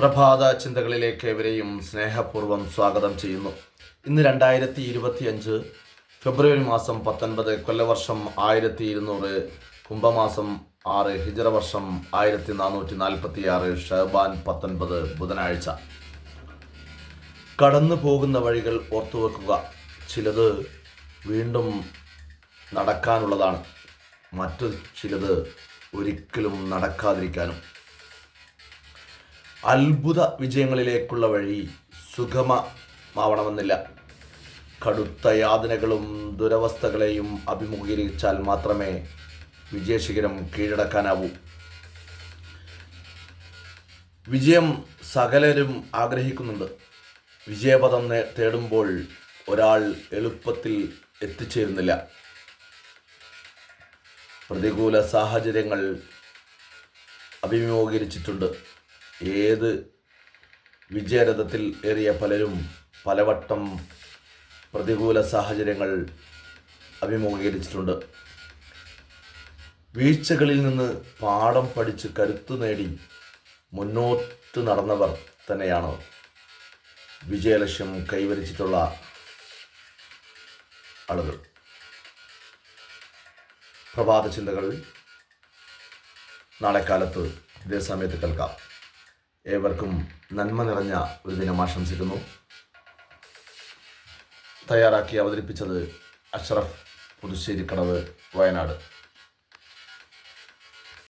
പ്രഭാത ചിന്തകളിലേക്ക് ഏവരെയും സ്നേഹപൂർവം സ്വാഗതം ചെയ്യുന്നു. ഇന്ന് രണ്ടായിരത്തി ഇരുപത്തി അഞ്ച് ഫെബ്രുവരി മാസം പത്തൊൻപത് കൊല്ലവർഷം ആയിരത്തി ഇരുന്നൂറ് കുംഭമാസം ആറ് ഹിജറ വർഷം ആയിരത്തി നാനൂറ്റി നാൽപ്പത്തി ആറ് ഷഹബാൻ പത്തൊൻപത് ബുധനാഴ്ച. കടന്നു പോകുന്ന വഴികൾ ഓർത്തുവെക്കുക ചിലത് വീണ്ടും നടക്കാനുള്ളതാണ്. മറ്റു ചിലത് ഒരിക്കലും നടക്കാതിരിക്കാനും. അത്ഭുത വിജയങ്ങളിലേക്കുള്ള വഴി സുഗമമാവണമെന്നില്ല. കടുത്ത യാതനകളും ദുരവസ്ഥകളെയും അഭിമുഖീകരിച്ചാൽ മാത്രമേ വിജയശിഖരം കീഴടക്കാനാവൂ. വിജയം സകലരും ആഗ്രഹിക്കുന്നുണ്ട്. വിജയപദം തേടുമ്പോൾ ഒരാൾ എളുപ്പത്തിൽ എത്തിച്ചേരുന്നില്ല. പ്രതികൂല സാഹചര്യങ്ങൾ അഭിമുഖീകരിച്ചിട്ടുണ്ട്. ഏത് വിജയരഥത്തിൽ ഏറിയ പലരും പലവട്ടം പ്രതികൂല സാഹചര്യങ്ങൾ അഭിമുഖീകരിച്ചിട്ടുണ്ട്. വീഴ്ചകളിൽ നിന്ന് പാഠം പഠിച്ച് കരുത്തു നേടി മുന്നോട്ട് നടന്നവർ തന്നെയാണ്. വിജയലക്ഷ്യം കൈവരിച്ചിട്ടുള്ള ആളുകൾ. പ്രഭാത ചിന്തകൾ നാളെ കാലത്ത് ഇതേ സമയത്ത് കേൾക്കാം. ഏവർക്കും നന്മ നിറഞ്ഞ ഒരു ദിനം ആശംസിക്കുന്നു. തയ്യാറാക്കി അവതരിപ്പിച്ചത് അഷ്റഫ് പുതുശ്ശേരിക്കടവ് വയനാട്.